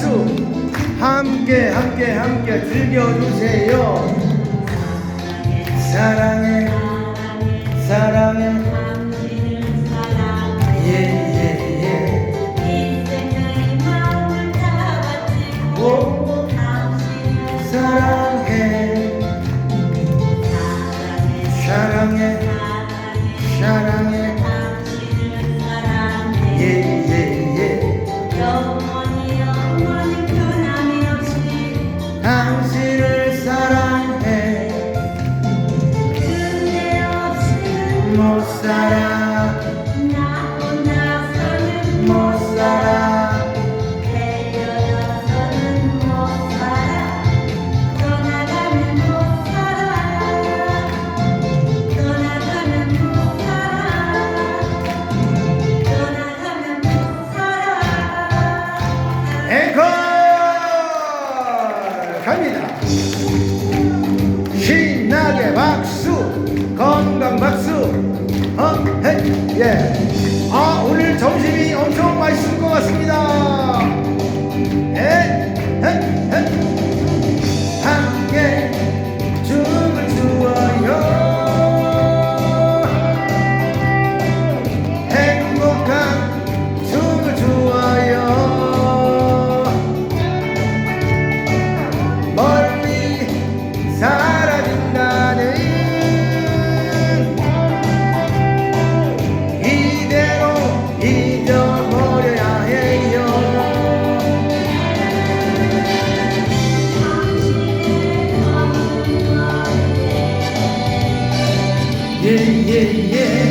박수 함께 함께 함께 즐겨주세요. 사랑해 사랑해. 예예예. 오 사랑해 사랑해 사랑해 mais 갑니다. 신나게 박수 건강 박수. 어헤예아 오늘 점심이 예예예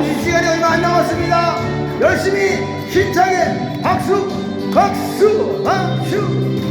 자 점심시간이 얼마 안 남았습니다. 열심히 힘차게 박수 박수 박수